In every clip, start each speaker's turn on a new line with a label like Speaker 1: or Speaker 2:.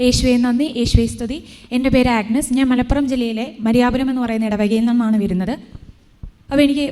Speaker 1: യേശുവെ നന്ദി. യേശുവെ സ്തുതി. എന്റെ പേര് ആഗ്നസ്. ഞാൻ മലപ്പുറം ജില്ലയിലെ മരിയാപുരം എന്ന് പറയുന്ന ഇടവകയിൽ നിന്നാണ് വരുന്നത്. അപ്പോൾ എനിക്ക്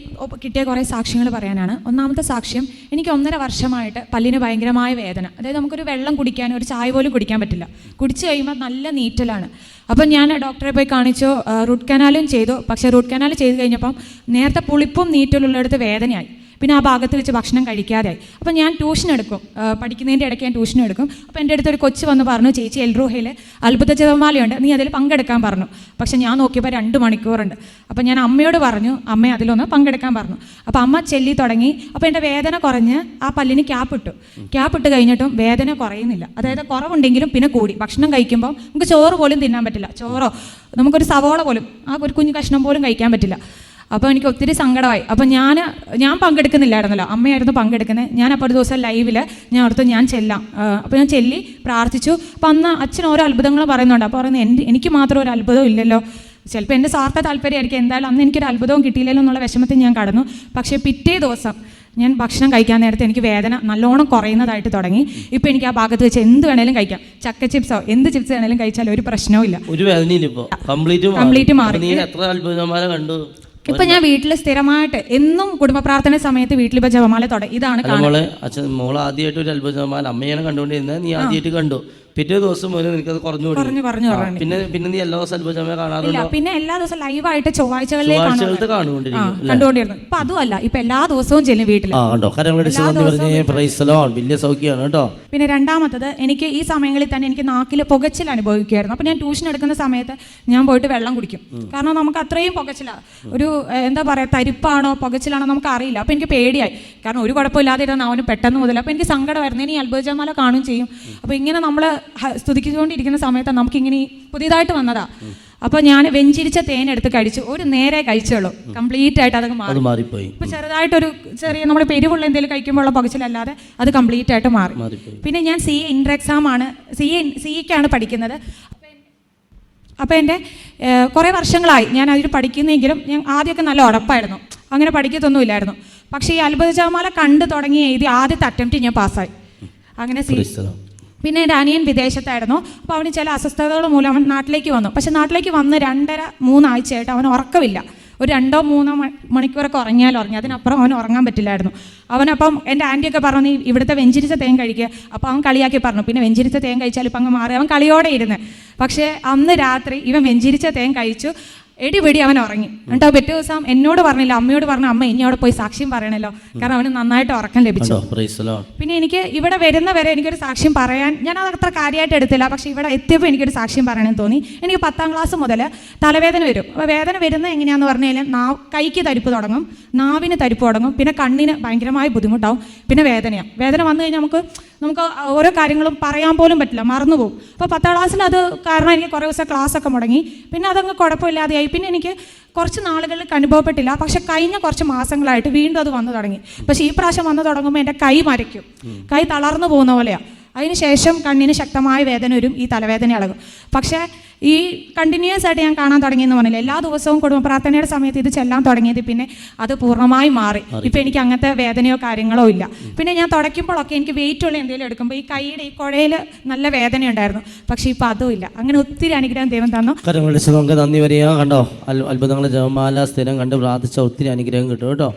Speaker 1: കിട്ടിയ കുറേ സാക്ഷ്യങ്ങൾ പറയാനാണ്. ഒന്നാമത്തെ സാക്ഷ്യം എനിക്ക് ഒന്നര വർഷമായിട്ട് പല്ലിന് ഭയങ്കരമായ വേദന. അതായത് നമുക്കൊരു വെള്ളം കുടിക്കാൻ ഒരു ചായ പോലും കുടിക്കാൻ പറ്റില്ല. കുടിച്ചു കഴിയുമ്പോൾ നല്ല നീറ്റലാണ്. അപ്പം ഞാൻ ഡോക്ടറെ പോയി കാണിച്ചു. റൂട്ട് കനാലും ചെയ്തു. പക്ഷേ റൂട്ട് കനാൽ ചെയ്ത് കഴിഞ്ഞപ്പം നേരത്തെ പുളിപ്പും നീറ്റലുള്ളിടത്ത് വേദനയായി. പിന്നെ ആ ഭാഗത്ത് വെച്ച് ഭക്ഷണം കഴിക്കാതെയായി അപ്പം ഞാൻ ട്യൂഷൻ എടുക്കും. പഠിക്കുന്നതിന്റെ ഇടയ്ക്ക് ഞാൻ ട്യൂഷൻ എടുക്കും. അപ്പോൾ എന്റെ അടുത്ത് ഒരു കൊച്ച് വന്ന് പറഞ്ഞു ചേച്ചി എൽറോഹയിൽ അത്ഭുത ജപമാലയുണ്ട്. നീ അതിൽ പങ്കെടുക്കാൻ പറഞ്ഞു. പക്ഷെ ഞാൻ നോക്കിയപ്പോൾ രണ്ട് മണിക്കൂറുണ്ട്. അപ്പം ഞാൻ അമ്മയോട് പറഞ്ഞു അമ്മ അതിലൊന്ന് പങ്കെടുക്കാൻ പറഞ്ഞു. അപ്പോൾ അമ്മ ചെല്ലി തുടങ്ങി. അപ്പോൾ എന്റെ വേദന കുറഞ്ഞ് ആ പല്ലിന് ക്യാപ്പ് ഇട്ടു. ക്യാപ്പ് ഇട്ട് കഴിഞ്ഞിട്ടും വേദന കുറയുന്നില്ല. അതായത് കുറവുണ്ടെങ്കിലും പിന്നെ കൂടി. ഭക്ഷണം കഴിക്കുമ്പോൾ നമുക്ക് ചോറ് പോലും തിന്നാൻ പറ്റില്ല. ചോറോ നമുക്കൊരു സവോള പോലും ആ ഒരു കുഞ്ഞു കഷ്ണം പോലും കഴിക്കാൻ പറ്റില്ല. അപ്പോൾ എനിക്ക് ഒത്തിരി സങ്കടമായി. അപ്പോൾ ഞാൻ ഞാൻ പങ്കെടുക്കുന്നില്ലായിരുന്നല്ലോ. അമ്മയായിരുന്നു പങ്കെടുക്കുന്നത്. ഞാൻ അപ്പോൾ ഒരു ദിവസം ലൈവിൽ ഞാൻ ഓർത്ത് ഞാൻ ചെല്ലാം. അപ്പോൾ ഞാൻ ചെല്ലി പ്രാർത്ഥിച്ചു. അപ്പോൾ അന്ന് അച്ഛൻ ഓരോ അത്ഭുതങ്ങൾ പറയുന്നുണ്ട്. അപ്പോൾ പറയുന്നത് എന്റെ എനിക്ക് മാത്രം ഒരു അത്ഭുതവും ഇല്ലല്ലോ. ചിലപ്പോൾ എന്റെ സ്വാർത്ഥ താല്പര്യമായിരിക്കും. എന്തായാലും അന്ന് എനിക്കൊരു അത്ഭുതവും കിട്ടിയില്ലല്ലോ എന്നുള്ള വിഷമത്തിൽ ഞാൻ കടന്നു. പക്ഷേ പിറ്റേ ദിവസം ഞാൻ ഭക്ഷണം കഴിക്കാൻ നേരത്തെ എനിക്ക് വേദന നല്ലോണം കുറയുന്നതായിട്ട് തുടങ്ങി. ഇപ്പം എനിക്ക് ആ ഭാഗത്ത് വെച്ച് എന്ത് വേണേലും കഴിക്കാം. ചക്ക ചിപ്സോ എന്ത് ചിപ്സ് വേണേലും കഴിച്ചാൽ ഒരു പ്രശ്നവും ഇല്ല.
Speaker 2: ഒരു വേദനയില്ല ഇപ്പോൾ കംപ്ലീറ്റ്
Speaker 1: കംപ്ലീറ്റ് മാറി.
Speaker 2: എത്ര അത്ഭുതമാരെ കണ്ടു?
Speaker 1: ഇപ്പൊ ഞാൻ വീട്ടിൽ സ്ഥിരമായിട്ട് എന്നും കുടുംബ പ്രാർത്ഥന സമയത്ത് വീട്ടിൽ ഇപ്പൊ ജപമാല തുടങ്ങി ഇതാണ്
Speaker 2: മോളെ അച്ഛൻ മോൾ ആദ്യമായിട്ട് ഒരു അത്ഭുതമാല അമ്മയാണ് കണ്ടുകൊണ്ടിരുന്നത് നീ ആദ്യമായിട്ട് കണ്ടു. പിറ്റേ ദിവസം മുതൽ നിനക്ക് കുറഞ്ഞു
Speaker 1: കുറഞ്ഞു കുറഞ്ഞു കുറഞ്ഞു.
Speaker 2: പിന്നെ പിന്നെ നീ എല്ലാ ദിവസം
Speaker 1: അത്ഭുതമേ
Speaker 2: കാണാറുണ്ടോ?
Speaker 1: പിന്നെ എല്ലാ ദിവസവും ലൈവായിട്ട് ചൊവ്വാഴ്ചകളിലേക്ക് കണ്ടുകൊണ്ടിരുന്നു ഇപ്പൊ അതുമല്ല ഇപ്പൊ എല്ലാ ദിവസവും ചെല്ലും വീട്ടിൽ
Speaker 2: വലിയ സൗഖ്യമാണ് കേട്ടോ?
Speaker 1: പിന്നെ രണ്ടാമത്തത് എനിക്ക് ഈ സമയങ്ങളിൽ തന്നെ എനിക്ക് നാക്കിൽ പുകച്ചിൽ അനുഭവിക്കുമായിരുന്നു അപ്പൊ ഞാൻ ട്യൂഷൻ എടുക്കുന്ന സമയത്ത് ഞാൻ പോയിട്ട് വെള്ളം കുടിക്കും. കാരണം നമുക്ക് അത്രയും പുകച്ചില. ഒരു എന്താ പറയാ തരിപ്പാണോ പുകച്ചിലാണോ നമുക്ക് അറിയില്ല. അപ്പൊ എനിക്ക് പേടിയായി. കാരണം ഒരു കുഴപ്പമില്ലാതെ ഇരുന്ന അവന് പെട്ടെന്ന് മുതൽ അപ്പൊ എനിക്ക് സങ്കടമായിരുന്നു. ഇനി അത്ഭുതമാല കാണും ചെയ്യും. അപ്പൊ ഇങ്ങനെ നമ്മൾ സ്തുതിച്ചുകൊണ്ടിരിക്കുന്ന സമയത്താണ് നമുക്കിങ്ങനെ പുതിയതായിട്ട് വന്നതാ. അപ്പോൾ ഞാൻ വെഞ്ചിരിച്ച തേൻ എടുത്ത് കഴിച്ചു. ഒരു നേരെ കഴിച്ചുള്ളൂ. കംപ്ലീറ്റ് ആയിട്ട് അതങ്ങ് മാറി.
Speaker 2: മാറിപ്പോയി.
Speaker 1: ഇപ്പൊ ചെറുതായിട്ടൊരു ചെറിയ നമ്മുടെ പെരുവുള്ള എന്തെങ്കിലും കഴിക്കുമ്പോഴുള്ള പകച്ചിലല്ലാതെ അത് കംപ്ലീറ്റ് ആയിട്ട് മാറി. പിന്നെ ഞാൻ സി എ ഇന്റർ എക്സാം ആണ്. സി എ സി എക്കാണ് പഠിക്കുന്നത്. അപ്പോൾ എന്റെ കുറേ വർഷങ്ങളായി ഞാൻ അതിൽ പഠിക്കുന്നെങ്കിലും ഞാൻ ആദ്യമൊക്കെ നല്ല ഉറപ്പായിരുന്നു. അങ്ങനെ പഠിക്കത്തൊന്നുമില്ലായിരുന്നു. പക്ഷേ ഈ അത്ഭുത ജപമാല കണ്ടു തുടങ്ങി എഴുതി ആദ്യത്തെ അറ്റംപ്റ്റ് ഞാൻ പാസ്സായി അങ്ങനെ സി പിന്നെ എന്റെ അനിയൻ വിദേശത്തായിരുന്നു. അപ്പോൾ അവന് ചില അസ്വസ്ഥതകൾ മൂലം അവൻ നാട്ടിലേക്ക് വന്നു. പക്ഷെ നാട്ടിലേക്ക് വന്ന് രണ്ടര മൂന്നാഴ്ചയായിട്ട് അവൻ ഉറക്കമില്ല. ഒരു രണ്ടോ മൂന്നോ മണിക്കൂറൊക്കെ ഉറങ്ങിയാൽ ഉറങ്ങി. അതിനപ്പുറം അവൻ ഉറങ്ങാൻ പറ്റില്ലായിരുന്നു. അവനപ്പം എന്റെ ആന്റിയൊക്കെ പറഞ്ഞു നീ ഇവിടുത്തെ വെഞ്ചിരിച്ച തേൻ കഴിക്കുക അപ്പോൾ അവൻ കളിയാക്കി പറഞ്ഞു. പിന്നെ വെഞ്ചിരിച്ച തേൻ കഴിച്ചാൽ ഇപ്പം അങ്ങ് മാറി. അവൻ കളിയോടെ ഇരുന്ന്. പക്ഷേ അന്ന് രാത്രി ഇവൻ വെഞ്ചിരിച്ച തേൻ കഴിച്ചു. എടിപിടി അവൻ ഉറങ്ങി. എന്നിട്ട് പിറ്റേ ദിവസം എന്നോട് പറഞ്ഞില്ല അമ്മയോട് പറഞ്ഞു അമ്മ ഇനി അവിടെ പോയി സാക്ഷ്യം പറയണല്ലോ. കാരണം അവന് നന്നായിട്ട് ഉറക്കം ലഭിച്ചു. പിന്നെ എനിക്ക് ഇവിടെ വരുന്ന വരെ എനിക്കൊരു സാക്ഷ്യം പറയാൻ ഞാൻ അത് അത്ര കാര്യമായിട്ട് എടുത്തില്ല പക്ഷെ ഇവിടെ എത്തിയപ്പോൾ എനിക്കൊരു സാക്ഷ്യം പറയണമെന്ന് തോന്നി. എനിക്ക് പത്താം ക്ലാസ് മുതൽ തലവേദന വരും. അപ്പോൾ വേദന വരുന്നത് എങ്ങനെയാണെന്ന് പറഞ്ഞു കഴിഞ്ഞാൽ നാ കൈക്ക് തരിപ്പ് തുടങ്ങും നാവിന് തരിപ്പ് തുടങ്ങും പിന്നെ കണ്ണിന് ഭയങ്കരമായ ബുദ്ധിമുട്ടാവും പിന്നെ വേദനയാണ് വേദന വന്നു കഴിഞ്ഞാൽ നമുക്ക് നമുക്ക് ഓരോ കാര്യങ്ങളും പറയാൻ പോലും പറ്റില്ല മറന്നുപോകും. അപ്പോൾ പത്താം ക്ലാസ്സിൽ അത് കാരണം എനിക്ക് കുറേ ദിവസം ക്ലാസ്സൊക്കെ മുടങ്ങി. പിന്നെ അതങ്ങ് കുഴപ്പമില്ലാതെയായി. പിന്നെ എനിക്ക് കുറച്ച് നാളുകളിൽ അനുഭവപ്പെട്ടില്ല. പക്ഷെ കഴിഞ്ഞ കുറച്ച് മാസങ്ങളായിട്ട് വീണ്ടും അത് വന്നു തുടങ്ങി. പക്ഷേ ഈ പ്രാവശ്യം വന്നു തുടങ്ങുമ്പോൾ എന്റെ കൈ മരയ്ക്കും. കൈ തളർന്നു പോകുന്ന പോലെയാണ് അതിനുശേഷം കണ്ണിന് ശക്തമായ വേദന വരും ഈ തലവേദന ഇളകും. പക്ഷേ ഈ കണ്ടിന്യൂസ് ആയിട്ട് ഞാൻ കാണാൻ തുടങ്ങിയെന്ന് പറഞ്ഞില്ല എല്ലാ ദിവസവും കുടുംബ പ്രാർത്ഥനയുടെ സമയത്ത് ഇത് ചെല്ലാൻ തുടങ്ങിയത് പിന്നെ അത് പൂർണമായി മാറി. ഇപ്പം എനിക്ക് അങ്ങനത്തെ വേദനയോ കാര്യങ്ങളോ ഇല്ല. പിന്നെ ഞാൻ തുടയ്ക്കുമ്പോഴൊക്കെ എനിക്ക് വെയിറ്റ് ഉള്ള എന്തെങ്കിലും എടുക്കുമ്പോൾ ഈ കൈയുടെ ഈ കുഴയിൽ നല്ല വേദന ഉണ്ടായിരുന്നു. പക്ഷേ ഇപ്പം അതും ഇല്ല. അങ്ങനെ ഒത്തിരി അനുഗ്രഹം ദൈവം തന്നു.
Speaker 2: നമുക്ക് നന്ദി വരിക കണ്ടോ? അത്ഭുതങ്ങളെ ജപമാല സ്ഥിരം കണ്ട് പ്രാർത്ഥിച്ച ഒത്തിരി അനുഗ്രഹം കിട്ടും കേട്ടോ.